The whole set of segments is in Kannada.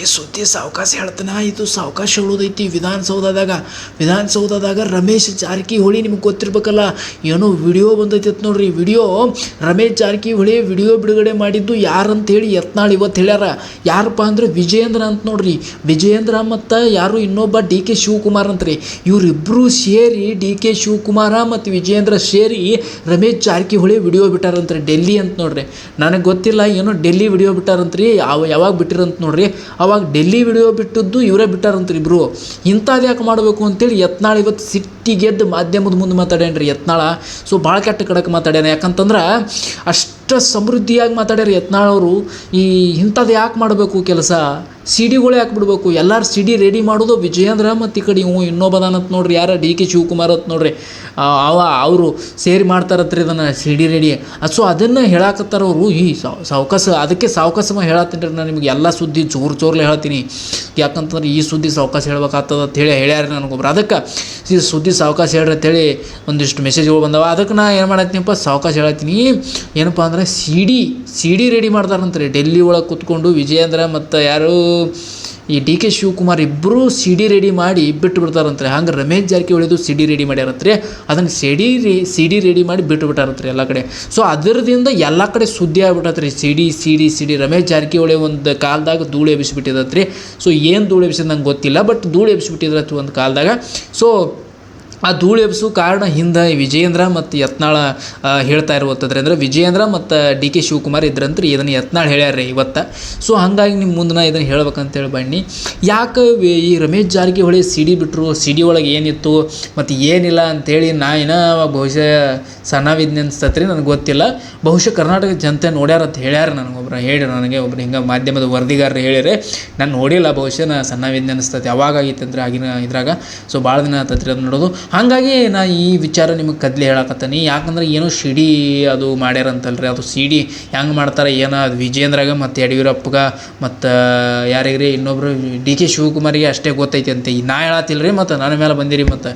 ಈ ಸುದ್ದಿ ಸಾವಕಾಶ ಹೇಳ್ತಾನೆ? ಇದು ಸಾವಕಾಶ ಹೇಳೋದೈತಿ ವಿಧಾನಸೌಧದಾಗ. ವಿಧಾನಸೌಧದಾಗ ರಮೇಶ್ ಜಾರಕಿಹೊಳಿ ನಿಮ್ಗೆ ಗೊತ್ತಿರ್ಬೇಕಲ್ಲ, ಏನೋ ವಿಡಿಯೋ ಬಂದೈತಿ ನೋಡ್ರಿ. ವಿಡಿಯೋ ರಮೇಶ್ ಜಾರಕಿಹೊಳಿ ವಿಡಿಯೋ ಬಿಡುಗಡೆ ಮಾಡಿದ್ದು ಯಾರಂತ ಹೇಳಿ ಯತ್ನಾಳ್ ಇವತ್ತು ಹೇಳ್ಯಾರ. ಯಾರಪ್ಪ ಅಂದ್ರೆ ವಿಜಯೇಂದ್ರ ಅಂತ ನೋಡ್ರಿ. ವಿಜಯೇಂದ್ರ ಮತ್ತು ಯಾರು ಇನ್ನೊಬ್ಬ ಡಿ ಕೆ ಶಿವಕುಮಾರ್ ರೀ ಇವರಿಬ್ಬರು ಸೇರಿ ಡಿ ಕೆ ಶಿವಕುಮಾರ ಮತ್ತು ವಿಜಯೇಂದ್ರ ಸೇರಿ ರಮೇಶ್ ಜಾರಕಿಹೊಳಿ ವಿಡಿಯೋ ಬಿಟ್ಟಾರಂತ್ರಿ. ಡೆಲ್ಲಿ ಅಂತ ನೋಡ್ರಿ. ನನಗೆ ಗೊತ್ತಿಲ್ಲ, ಏನೋ ಡೆಲ್ಲಿ ವಿಡಿಯೋ ಬಿಟ್ಟಾರಂತ್ರಿ. ಯಾವ ಯಾವಾಗ ಬಿಟ್ಟಿರಂತ ನೋಡ್ರಿ. ಅವಾಗ ಡೆಲ್ಲಿ ವಿಡಿಯೋ ಬಿಟ್ಟಿದ್ದು ಇವರೇ ಬಿಟ್ಟಾರಂತ್ರಿ ಇಬ್ಬರು ಇಂಥದ್ದು ಯಾಕೆ ಮಾಡಬೇಕು ಅಂತೇಳಿ ಯತ್ನಾಳ ಇವತ್ತು ಸಿಟ್ಟಿಗೆದ್ದು ಮಾಧ್ಯಮದ ಮುಂದೆ ಮಾತಾಡ್ಯಾನ್ರಿ ಯತ್ನಾಳ. ಸೊ ಭಾಳ ಕೆಟ್ಟ ಕಡಕ್ಕೆ ಮಾತಾಡ್ಯಾನ. ಯಾಕಂತಂದ್ರೆ ಅಷ್ಟು ಸಮೃದ್ಧಿಯಾಗಿ ಮಾತಾಡ್ಯಾರ ಯತ್ನಾಳವರು ಈ ಇಂಥದ್ದು ಯಾಕೆ ಮಾಡಬೇಕು ಕೆಲಸ? ಸಿ ಡಿಗಳು ಯಾಕೆ ಬಿಡಬೇಕು? ಎಲ್ಲರೂ ಸಿ ಡಿ ರೆಡಿ ಮಾಡೋದು ವಿಜಯೇಂದ್ರ ಮತ್ತು ಈ ಕಡೆ ಇವು ಇನ್ನೊಬ್ಬದಾನಂತ ನೋಡ್ರಿ. ಯಾರ ಡಿ ಕೆ ಶಿವಕುಮಾರ್ ಅಂತ ನೋಡ್ರಿ. ಅವ, ಅವರು ಸೇರಿ ಮಾಡ್ತಾರತ್ರಿ ಇದನ್ನು ಸಿ ಡಿ ರೆಡಿ ಸೊ ಅದನ್ನು ಹೇಳಾಕತ್ತಾರ ಅವರು. ಈ ಸಾವಕಾಸ, ಅದಕ್ಕೆ ಸಾವಕಾಶ ಹೇಳತ್ತೀನಿ ರೀ ನಾನು ನಿಮಗೆ. ಎಲ್ಲ ಸುದ್ದಿ ಜೋರು ಜೋರ್ಲೆ ಹೇಳ್ತೀನಿ. ಯಾಕಂತಂದ್ರೆ ಈ ಸುದ್ದಿ ಸಾವಕಾಶ ಹೇಳ್ಬೇಕಾಗ್ತದ ಅಂತ ಹೇಳಿ ಹೇಳ್ಯಾರ ನನಗೊಬ್ರು. ಅದಕ್ಕೆ ಈ ಸುದ್ದಿ ಸಾವಕಾಶ ಹೇಳ್ರಿ ಅಂತೇಳಿ ಒಂದಿಷ್ಟು ಮೆಸೇಜ್ಗಳು ಬಂದವ. ಅದಕ್ಕೆ ನಾ ಏನು ಮಾಡತ್ತೀನಪ್ಪ ಸಾವಕಾಶ ಹೇಳತ್ತೀನಿ. ಏನಪ್ಪ ಅಂದ್ರೆ ಸಿ ಡಿ ಸಿ ಡಿ ರೆಡಿ ಮಾಡ್ತಾರಂತ್ರಿ ಡೆಲ್ಲಿ ಒಳಗೆ ಕೂತ್ಕೊಂಡು ವಿಜಯೇಂದ್ರ ಮತ್ತು ಯಾರು ಈ ಡಿ ಕೆ ಶಿವಕುಮಾರ್ ಇಬ್ಬರೂ ಸಿ ಡಿ ರೆಡಿ ಮಾಡಿ ಬಿಟ್ಟು ಬಿಡ್ತಾರಂತ್ರಿ ಹಂಗೆ ರಮೇಶ್ ಜಾರಕಿಹೊಳಿದು ಸಿ ಡಿ ರೆಡಿ ಮಾಡ್ಯಾರಂತ್ರಿ. ಅದನ್ನು ಸಿ ಡಿ ರಿ ಸಿ ಡಿ ರೆಡಿ ಮಾಡಿ ಬಿಟ್ಟು ಬಿಟ್ಟಾರಂತ್ರಿ ಎಲ್ಲ ಕಡೆ. ಸೊ ಅದರದಿಂದ ಎಲ್ಲ ಕಡೆ ಸುದ್ದಿ ಆಗ್ಬಿಟ್ಟತ್ರಿ. C D C D C D Ramesh Jarkiholi ಒಂದು ಕಾಲದಾಗ ಧೂಳು ಎಬ್ಬಿಸಿಬಿಟ್ಟಿದ್ರಿ ಸೊ ಏನು ಧೂಳು ಎಬ್ಬಿಸಿದ ನಂಗೆ ಗೊತ್ತಿಲ್ಲ ಬಟ್ ಧೂಳು ಎಬ್ಬಿಸಿಬಿಟ್ಟಿದ್ರಿ ಒಂದು ಕಾಲದಾಗ. ಸೊ ಆ ಧೂಳು ಎಬ್ಸು ಕಾರಣ ಹಿಂದೆ ವಿಜಯೇಂದ್ರ ಮತ್ತು ಯತ್ನಾಳ ಹೇಳ್ತಾ ಇರುವಂಥದ್ರೆ. ಅಂದ್ರೆ ವಿಜಯೇಂದ್ರ ಮತ್ತು ಡಿ ಕೆ ಶಿವಕುಮಾರ್ ಇದ್ರಂತ್ರಿ ಇದನ್ನು ಯತ್ನಾಳ ಹೇಳ್ಯಾರ ಇವತ್ತು. ಸೊ ಹಾಗಾಗಿ ನಿಮ್ಮ ಮುಂದೆ ನಾ ಇದನ್ನು ಹೇಳ್ಬೇಕಂತೇಳಿ ಬನ್ನಿ. ಯಾಕೆ ಈ ರಮೇಶ್ ಜಾರಕಿಹೊಳಿ ಸಿ ಡಿ ಬಿಟ್ಟರು ಸಿ ಡಿ ಒಳಗೆ ಏನಿತ್ತು? ಮತ್ತು ಏನಿಲ್ಲ ಅಂತೇಳಿ ನಾ ಏನೋ ಬಹುಶಃ ಸಣ್ಣವಿದ್ನೆ ಅನ್ಸ್ತತ್ರಿ, ನನಗೆ ಗೊತ್ತಿಲ್ಲ. ಬಹುಶಃ ಕರ್ನಾಟಕ ಜನತೆ ನೋಡ್ಯಾರ ಅಂತ ಹೇಳ್ಯಾರ ನನಗೊಬ್ರು ಹೇಳಿ ನನಗೆ ಒಬ್ರು. ಹಿಂಗೆ ಮಾಧ್ಯಮದ ವರದಿಗಾರರು ಹೇಳಿರಿ ನಾನು ನೋಡಿಲ್ಲ ಬಹುಶಃ ನಾ ಸಣ್ಣವಿದ್ನೆ ಅನಿಸ್ತತಿ ಯಾವಾಗ ಆಗಿತ್ತಂದ್ರೆ ಆಗಿನ ಇದ್ರಾಗ. ಸೊ ಭಾಳ ದಿನ ಆತತ್ರಿ ಅದು ನೋಡೋದು. ಹಾಗಾಗಿ ನಾ ಈ ವಿಚಾರ ನಿಮಗೆ ಕದ್ಲಿ ಹೇಳಕತ್ತೀನಿ. ಯಾಕಂದ್ರೆ ಏನೋ ಸಿಡಿ ಅದು ಮಾಡ್ಯಾರಂತಲ್ರಿ. ಅದು ಸಿಡಿ ಹೆಂಗೆ ಮಾಡ್ತಾರೆ ಏನೋ? ಅದು ವಿಜೇಂದ್ರಾಗ ಮತ್ತು ಯಡಿಯೂರಪ್ಪಗ ಮತ್ತು, ಯಾರಿಗ್ರಿ? ಇನ್ನೊಬ್ರು ಡಿ ಕೆ ಶಿವಕುಮಾರಿಗೆ ಅಷ್ಟೇ ಗೊತ್ತೈತಿ ಅಂತ ಈ ನಾ ರೀ ಮತ್ತು ನನ್ನ ಮೇಲೆ ಬಂದಿರಿ ಮತ್ತು.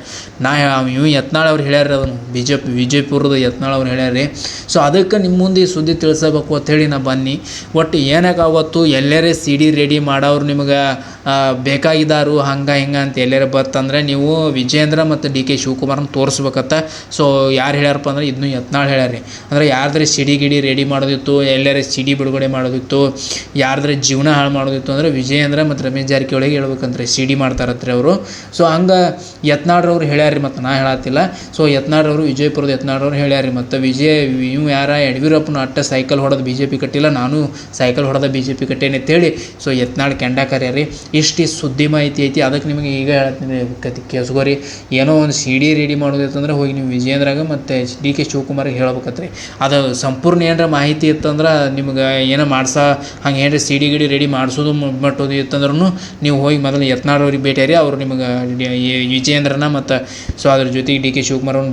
ನಾ ಇವ್ ಯತ್ನಾಳ್ ಅವ್ರು ಹೇಳ್ಯಾರ ಅದನ್ನು. ಬಿ ಜೆ ವಿಜಯಪುರದ ಯತ್ನಾಳ್ ಅವ್ರು ಹೇಳ್ಯಾರ ರೀ ಸೊ ಅದಕ್ಕೆ ನಿಮ್ಮ ಮುಂದೆ ಈ ಸುದ್ದಿ ತಿಳಿಸಬೇಕು ಅಂತೇಳಿ ನಾ ಬನ್ನಿ. ಒಟ್ಟು ಏನಕ್ಕೆ ಅವತ್ತು ಎಲ್ಲರೇ ಸಿ ಡಿ ರೆಡಿ ಮಾಡೋರು ನಿಮಗೆ ಬೇಕಾಗಿದ್ದಾರು ಹಂಗೆ ಹಿಂಗೆ ಅಂತ ಎಲ್ಲರೇ ಬರ್ತಂದ್ರೆ ನೀವು ವಿಜೇಂದ್ರ ಮತ್ತು ಡಿ ಕೆ ಶಿವಕುಮಾರ್ನ ತೋರಿಸ್ಬೇಕತ್ತ. ಸೊ ಯಾರು ಹೇಳ್ಯಾರಪ್ಪ ಅಂದ್ರೆ ಇದನ್ನು ಯತ್ನಾಳ್ ಹೇಳ್ಯಾರಿ ಅಂದರೆ ಯಾರ್ದ್ರೆ ಸಿಡಿ ಗಿಡಿ ರೆಡಿ ಮಾಡೋದಿತ್ತು, ಎಲ್ಲರೇ ಸಿಡಿ ಬಿಡುಗಡೆ ಮಾಡೋದಿತ್ತು, ಯಾರ್ದ್ರೆ ಜೀವನ ಹಾಳು ಮಾಡೋದಿತ್ತು ಅಂದರೆ ವಿಜಯೇಂದ್ರ ಮತ್ತು ರಮೇಶ್ ಜಾರಕಿಹೊಳಿಗೆ ಹೇಳ್ಬೇಕಂದ್ರೆ ಸಿ ಡಿ ಮಾಡ್ತಾರತ್ರಿ ಅವರು. ಸೊ ಹಂಗೆ ಯತ್ನಾಳ್ರವ್ರು ಹೇಳ್ಯಾರಿ ಮತ್ತು ನಾ ಹೇಳತ್ತಿಲ್ಲ ಸೊ ಯತ್ನಾಳ್ರವರು ವಿಜಯಪುರದ ಯತ್ನಾಳ್ರವ್ರು ಹೇಳ್ಯಾರಿ ಮತ್ತು ವಿಜಯ ಇವು ಯಾರ ಯಡಿಯೂರಪ್ಪನ ಅಟ್ಟ ಸೈಕಲ್ ಹೊಡೆದು ಬಿ ಜೆ ಪಿ ಕಟ್ಟಿಲ್ಲ, ನಾನು ಸೈಕಲ್ ಹೊಡೆದ ಬಿ ಜೆ ಪಿ ಕಟ್ಟೇನೆ ಅಂತೇಳಿ ಸೊ ಯತ್ನಾಳ್ ಕೆಂಡ ಕರ್ಯಾರಿ ಇಷ್ಟು ಸುದ್ದಿ ಮಾಹಿತಿ ಐತಿ ಅದಕ್ಕೆ ನಿಮಗೆ ಈಗ ಹೇಳ್ತೀನಿ ಕತಿ ಏನೋ ಒಂದು ಸಿ ಡಿ ರೆಡಿ ಮಾಡೋದಿತ್ತಂದ್ರೆ ಹೋಗಿ ನೀವು ವಿಜಯೇಂದ್ರಾಗ ಮತ್ತು ಡಿ ಕೆ ಶಿವಕುಮಾರ್ಗೆ ಹೇಳ್ಬೇಕತ್ರಿ. ಅದು ಸಂಪೂರ್ಣ ಏನಾರ ಮಾಹಿತಿ ಇತ್ತಂದ್ರೆ ನಿಮ್ಗೆ ಏನೋ ಮಾಡ್ಸ, ಹಂಗೆ ಏನಾರ ಸಿ ಡಿ ಗಿಡಿ ರೆಡಿ ಮಾಡಿಸೋದು ಮಟ್ಟೋದು ಇತ್ತಂದ್ರೂ ನೀವು ಹೋಗಿ ಮೊದಲು ಯತ್ನಾಳವ್ರಿಗೆ ಭೇಟಿಯಾರಿ ಅವ್ರು ನಿಮಗೆ ವಿಜಯೇಂದ್ರನ ಮತ್ತು ಸೊ ಅದ್ರ ಜೊತೆಗೆ ಡಿ ಕೆ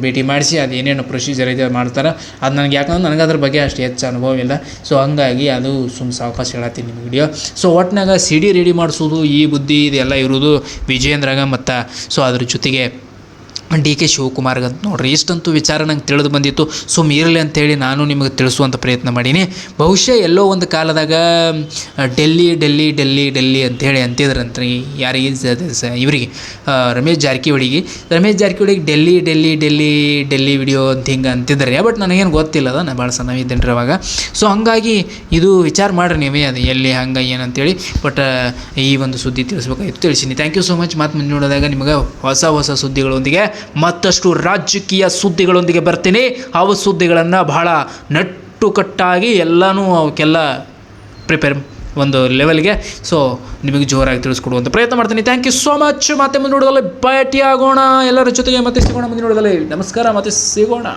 ಭೇಟಿ ಮಾಡಿಸಿ ಅದು ಏನೇನು ಪ್ರೊಸೀಜರ್ ಇದೆ ಮಾಡ್ತಾರೆ. ಅದು ನನಗೆ ಯಾಕಂದ್ರೆ ನನಗೆ ಅದ್ರ ಬಗ್ಗೆ ಅಷ್ಟು ಹೆಚ್ಚು ಅನುಭವ ಇಲ್ಲ. ಸೊ ಹಂಗಾಗಿ ಅದು ಸುಮ್ಮ ಸಾವಕಾಶ ಹೇಳತ್ತೀನಿ ನಿಮ್ಮ ವಿಡಿಯೋ ಸೊ ಒಟ್ಟಿನಾಗ ಸಿ ಡಿ ರೆಡಿ ಮಾಡಿಸೋದು ಈ ಬುದ್ಧಿ ಇದೆಲ್ಲ ಇರೋದು ವಿಜಯೇಂದ್ರಾಗ ಮತ್ತು ಸೊ ಅದ್ರ ಜೊತೆಗೆ ಡಿ ಕೆ ಶಿವಕುಮಾರ್ಗಂತ ಅಂತ ನೋಡ್ರಿ, ಇಷ್ಟಂತೂ ವಿಚಾರ ನಂಗೆ ತಿಳಿದು ಬಂದಿತ್ತು. ಸೊ ಮೀರಲಿ ಅಂತೇಳಿ ನಾನು ನಿಮಗೆ ತಿಳಿಸುವಂಥ ಪ್ರಯತ್ನ ಮಾಡೀನಿ. ಬಹುಶಃ ಎಲ್ಲೋ ಒಂದು ಕಾಲದಾಗ ಡೆಲ್ಲಿ ಡೆಲ್ಲಿ ಡೆಲ್ಲಿ ಡೆಲ್ಲಿ ಅಂತೇಳಿ ಅಂತಿದ್ರಂತ್ರಿ ಯಾರಿಗೆ ಇವರಿಗೆ ರಮೇಶ್ ಜಾರಕಿಹೊಳಿಗೆ. ರಮೇಶ್ ಜಾರಕಿಹೊಳಿಗೆ ಡೆಲ್ಲಿ ಡೆಲ್ಲಿ ಡೆಲ್ಲಿ ಡೆಲ್ಲಿ ವಿಡಿಯೋ ಅಂತ ಹಿಂಗೆ ಅಂತಿದ್ದಾರೆ ಬಟ್ ನನಗೇನು ಗೊತ್ತಿಲ್ಲ ನಾನು ಭಾಳ ಸಣ್ಣವಿದ್ದೇನೆ ರೀ ಅವಾಗ. ಸೊ ಹಂಗಾಗಿ ಇದು ವಿಚಾರ ಮಾಡ್ರಿ ನೀವೇ, ಅದು ಎಲ್ಲಿ, ಹಂಗೆ ಏನಂತೇಳಿ ಬಟ್ ಈ ಒಂದು ಸುದ್ದಿ ತಿಳಿಸ್ಬೇಕಾಗಿತ್ತು ತಿಳಿಸಿನಿ. ಥ್ಯಾಂಕ್ ಯು ಸೊ ಮಚ್ ಮತ್ತೆ ಮುಂದೆ ನೋಡಿದಾಗ ನಿಮಗೆ ಹೊಸ ಹೊಸ ಸುದ್ದಿಗಳೊಂದಿಗೆ ಮತ್ತಷ್ಟು ರಾಜಕೀಯ ಸುದ್ದಿಗಳೊಂದಿಗೆ ಬರ್ತೀನಿ. ಅವು ಸುದ್ದಿಗಳನ್ನು ಬಹಳ ನಟ್ಟುಕಟ್ಟಾಗಿ ಎಲ್ಲನೂ ಅವಕ್ಕೆಲ್ಲ ಪ್ರಿಪೇರ್ ಒಂದು ಲೆವೆಲ್ಗೆ ಸೊ ನಿಮಗೆ ಜೋರಾಗಿ ತಿಳಿಸ್ಕೊಡುವಂಥ ಪ್ರಯತ್ನ ಮಾಡ್ತೀನಿ. ಥ್ಯಾಂಕ್ ಯು ಸೋ ಮಚ್ ಮತ್ತೆ ಮುಂದೆ ನೋಡೋದಲ್ಲಿ ಭೇಟಿ ಆಗೋಣ ಎಲ್ಲರ ಜೊತೆಗೆ ಮತ್ತೆ ಸಿಗೋಣ. ಮುಂದೆ ನೋಡೋದಲ್ಲಿ ನಮಸ್ಕಾರ. ಮತ್ತೆ ಸಿಗೋಣ.